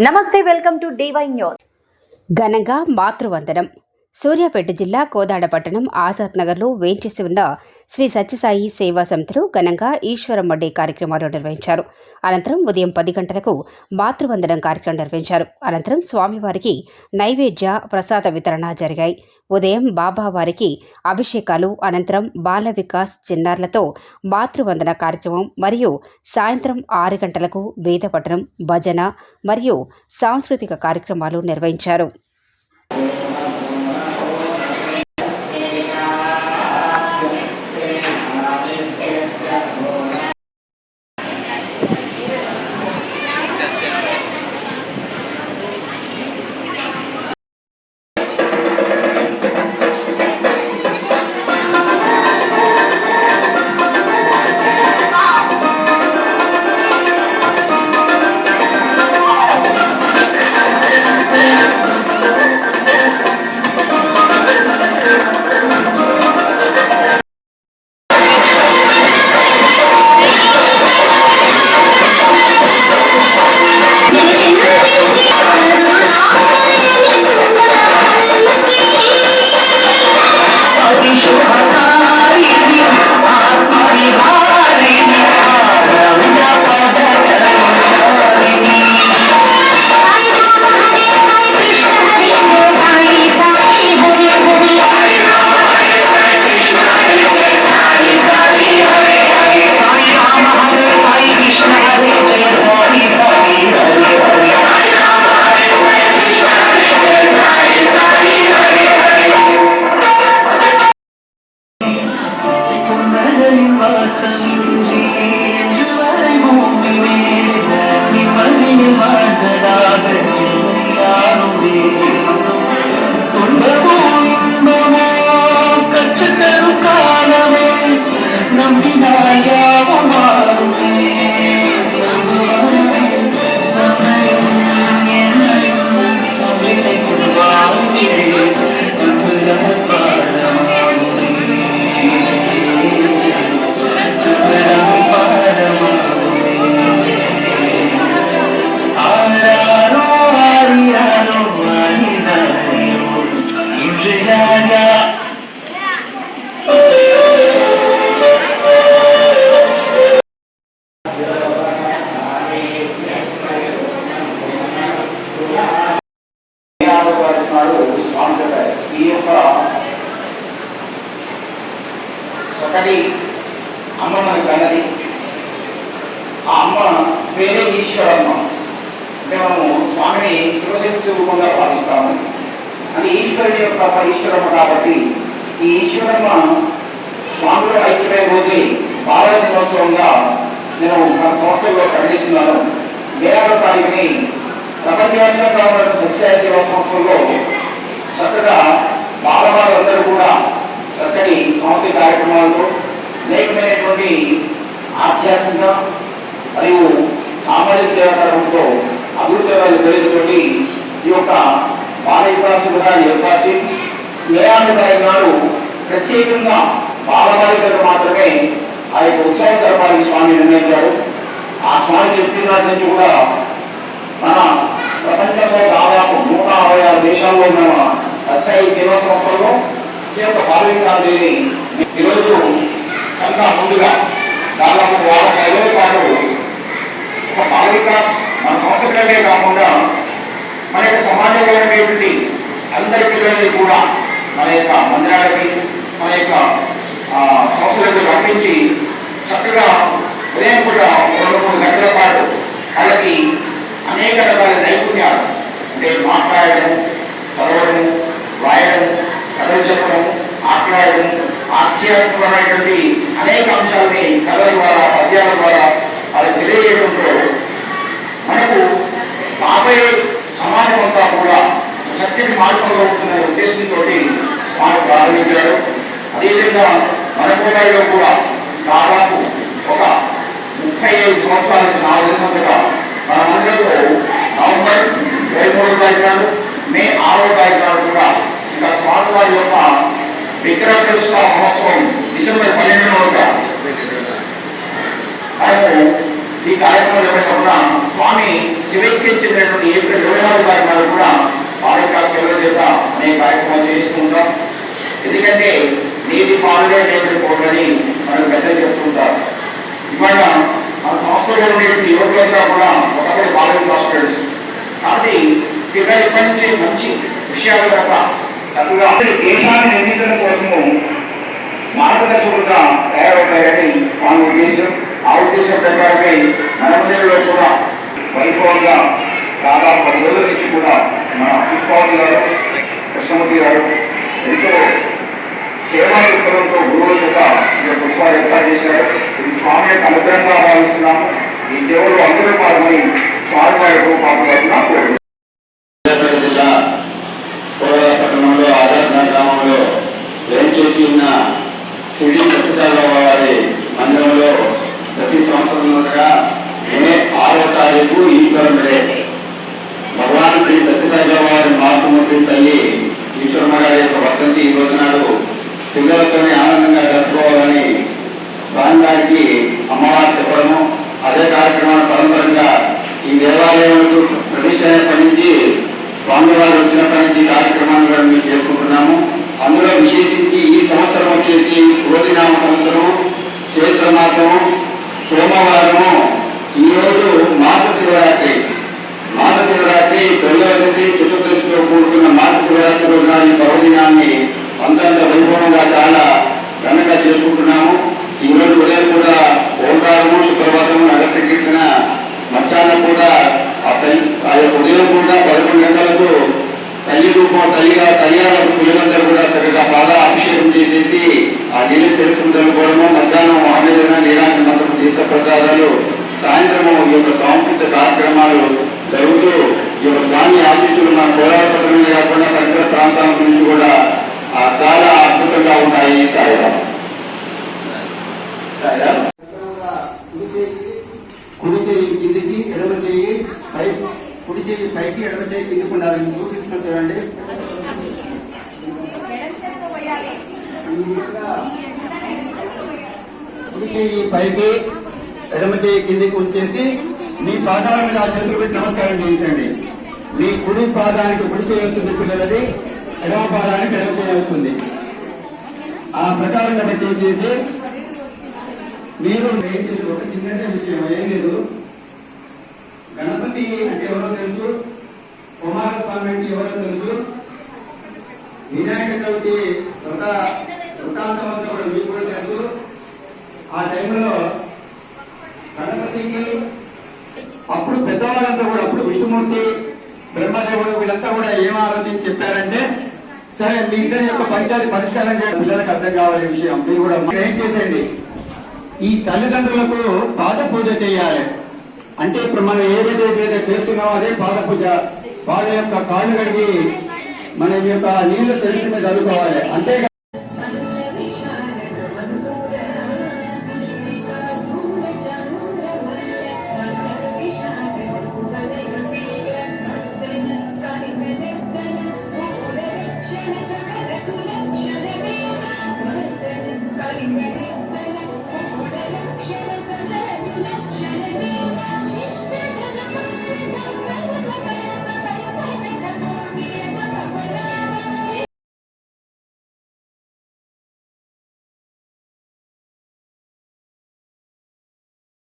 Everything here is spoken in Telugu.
నమస్తే వెల్కమ్ టు డివై న్యూస్. ఘనంగా మాతృవందనం. సూర్యాపేట జిల్లా కోదాడ పట్టణం ఆజాద్ నగర్లో వేంచేసి ఉన్న శ్రీ సత్యసాయి సేవా సమితిలో ఘనంగా ఈశ్వరమ్మ డే కార్యక్రమాలు నిర్వహించారు. అనంతరం ఉదయం పది గంటలకు మాతృవందనం కార్యక్రమం నిర్వహించారు. అనంతరం స్వామివారికి నైవేద్య ప్రసాద వితరణ జరిగాయి. ఉదయం బాబావారికి అభిషేకాలు అనంతరం బాల వికాస్ చిన్నారులతో మాతృవందన కార్యక్రమం మరియు సాయంత్రం ఆరు గంటలకు వేద పఠనం భజన మరియు సాంస్కృతిక కార్యక్రమాలు నిర్వహించారు. ఒకటి అమ్మ మనకు అన్నది ఆ అమ్మ పేరే ఈశ్వరమ్మ. అంటే మనము స్వామిని శివశక్తి రూపంగా భావిస్తాము. అది ఈశ్వరుని యొక్క అమ్మ కాబట్టి ఈ ఈశ్వరమ్మ స్వామిలో ఐక్యమైన రోజే బాలల దినోత్సవంగా నేను మన సంస్థల్లో ప్రకటిస్తున్నాను. వేరే తారీఖుని ప్రపంచవ్యాప్తంగా ఉన్న సత్యాయ సేవా సంస్థల్లో చక్కగా బాలవాళ్ళందరూ కూడా చక్కటి సంస్థ కార్యక్రమాలతో అనేకమైనటువంటి ఆధ్యాత్మిక మరియు సామాజిక సేవా కార్యక్రమంతో అభివృద్ధి పెరుగుతోటి ఈ యొక్క బాల వికాస ఏర్పాటు చేసి నాడు ప్రత్యేకంగా బాలబాలికలకు మాత్రమే ఆ యొక్క ఉత్సవం జరపాలని స్వామి నిర్ణయించారు. ఆ స్వామి చెప్పిన నుంచి కూడా మన ప్రపంచంలో దాదాపు నూట అరవై ఆరు దేశాల్లో ఉన్న ఎస్ఐ సేవా సంస్థల్లో ఈ యొక్క బాలవికాన్ని ఈరోజు కన్నా ముందుగా దాదాపు వారం రోజుల పాటు ఒక బాల వికాస్ మన సంస్థ కంటే కాకుండా మన యొక్క సమాజంలో ఉండేటువంటి అందరి పిల్లల్ని కూడా మన యొక్క మందిరాలకి మన యొక్క సంస్థలకు పంపించి చక్కగా ఉదయం కూడా రెండు మూడు గంటల పాటు వాళ్ళకి అనేక రకాల నైపుణ్యాలు అంటే మాట్లాడడం చదవడం రాయడం కథలు చెప్పడం ఆటలాడడం ఆధ్యాత్మికమైనటువంటి అనేక అంశాలని కథల ద్వారా పద్యాల ద్వారా వాళ్ళకి తెలియజేయడంతో మనకు రాబోయే సమాజం అంతా కూడా చక్కటి మార్గంలో ఉద్దేశంతో వారు ప్రారంభించారు. అదేవిధంగా మన కోటాయిలో కూడా దాదాపు ఒక ముప్పై ఐదు సంవత్సరాలకు నాలుగు ముందుగా మన మందిరంలో నవంబర్ ఇరవై మూడో తారీఖు నాడు మే ఆరో తారీఖు నాడు కూడా ఇంకా స్వామివారి యొక్క విగ్రహ ప్రతిష్ట మహోత్సవం డిసెంబర్ పన్నెండున మనము ఈ ఈ కార్యక్రమం జరగడం కూడా స్వామి శివైక్యించినటువంటి ఏప్రిల్ ఇరవై నాలుగు తారీఖు నాడు కూడా ఆరోగ్య స్కూల్ చేత అనేక కార్యక్రమాలు చేసుకుంటాం ఎందుకంటే నీటి పాలనే రేపటి పోలని మనకు పెద్దలు చెప్తుంటారు ఇవాళ మన సంస్థలో ఉండేటువంటి యువకులంతా కూడా ఒకప్పుడు బాలింగ్ హాస్పిటల్స్ కాబట్టి పిల్లలు ఇప్పటి నుంచి మంచి విషయాలు కనుక చక్కగా దేశాన్ని నిర్మించడం కోసము మార్గదర్శకులుగా తయారవుతారని స్వామి ఉద్దేశం. ఆ ఉద్దేశం ప్రకారమే నర్మదేవిలో కూడా వైభవంగా దాదాపు పది రోజుల నుంచి కూడా మన పుష్పావతి గారు కృష్ణమూర్తి గారు ఎంతో సేవా దృక్పథంతో గురువుల యొక్క ఈ యొక్క పుష్పాలు ఏర్పాటు చేశారు ఇది స్వామి యొక్క అనుగ్రహంగా భావిస్తున్నాము ఈ సేవలో అందరూ పాల్గొని స్వామి వారి యొక్క పాల్గొన సూర్యాపేట జిల్లా కోరల పట్టణంలో ఆధార్ గ్రామంలో ఏం చేసి ఉన్న షిరిడి సత్యసాయిబాబా వారి మందిరంలో ప్రతి సంవత్సరం మే ఆరో తారీఖు ఈశ్వరం డే భగవాన్ శ్రీ సత్యసాయిబాబా వారి మాతృమూర్తి తల్లి ఈశ్వరమ్మ గారి యొక్క వర్ధంతి ఈ రోజు నాడు పిల్లలతోనే ఆనందంగా జరుపుకోవాలని ప్రాంతానికి అమ్మవారు చెప్పడము అదే కార్యక్రమాన్ని పరంపరంగా ఈ దేవాలయంలో ప్రతిష్ట అయినప్పటి నుంచి స్వామివారు వచ్చినప్పటి నుంచి ఈ కార్యక్రమాన్ని కూడా మేము చేసుకుంటున్నాము అందులో విశేషించి ఈ సంవత్సరం వచ్చేసి రోజునామ సంవత్సరము చైత్ర మాసము సోమవారము ఈరోజు మాస శివరాత్రి మాస శివరాత్రి త్రయోదశి చతుర్దశితో కూడుకున్న మాస శివరాత్రి రోజున ఈ పర్వదినాన్ని అంతంత వైభవంగా చాలా ఘనంగా చేసుకుంటున్నాము ఈ రోజు ఉదయం కూడా ఓంకారము సుప్రభాతము నగర సంకీర్తన మధ్యాహ్నం కూడా ఆ తల్లి ఆ యొక్క ఉదయం కూడా పదకొండు గంటలకు తల్లి రూపం తల్లిగా తల్లియాలకు పిల్లలందరూ కూడా చక్కగా బాగా అభిషేకం చేసేసి ఆ నీళ్ళు చేసుకుని జరుపుకోవడము మధ్యాహ్నం ఆవేదన నీరాజన మంత్రం తీర్థ ప్రసాదాలు సాయంత్రము ఈ యొక్క సాంస్కృతిక కార్యక్రమాలు జరుగుతూ ఈ యొక్క స్వామి ఆశీస్సులు మన కోలార పట్టణమే కాకుండా పరిసర ప్రాంతాల నుంచి కూడా ఆ, చాలా అద్భుతంగా ఉంటాయి సాయిరాం సాయిరాం కుడి చేయి కిందికి ఎడమ చేయి పై కుడి చేయి పైకి ఎడమ చేయి కిందికి ఉండాలి. మీకు చూపించిన చూడండి. కుడి చేయి పైకి ఎడమ చేయి కిందికి ఉంచేసి మీ పాదాల మీద ఆ చేతులు పెట్టి నమస్కారం చేయించండి. మీ కుడి పాదానికి కుడి చేయి పిల్లలది ఎడమ పాదానికి ఎడమ చేయవస్తుంది ఆ ప్రకారంగా పెట్టి చేసి మీరు ఏం చేసి ఒక చిన్న విషయం ఏం లేదు. గణపతి అంటే ఎవరో తెలుసు? కుమారస్వామి అంటే ఎవరో తెలుసు? వినాయక చవితి వ్రత వృత్తాంతం కూడా మీకు కూడా తెలుసు. ఆ టైంలో గణపతికి అప్పుడు పెద్దవాళ్ళంతా కూడా అప్పుడు విష్ణుమూర్తి బ్రహ్మదేవుడు వీళ్ళంతా కూడా ఏం ఆలోచించి చెప్పారంటే సరే మీ ఇద్దరి యొక్క పంచాయతీ పరిష్కారం చేయాలి. పిల్లలకు అర్థం కావాలి విషయం. మీరు కూడా మీరు ఏం చేసేయండి? ఈ తల్లిదండ్రులకు పాద పూజ చేయాలి. అంటే ఇప్పుడు మనం ఏదైతే ఏదైతే చేస్తున్నామో అదే పాద పూజ వాళ్ళ యొక్క కాళ్ళు కడిగి మన యొక్క నీళ్ళు తెలిసి మీద చదువుకోవాలి అంతేగా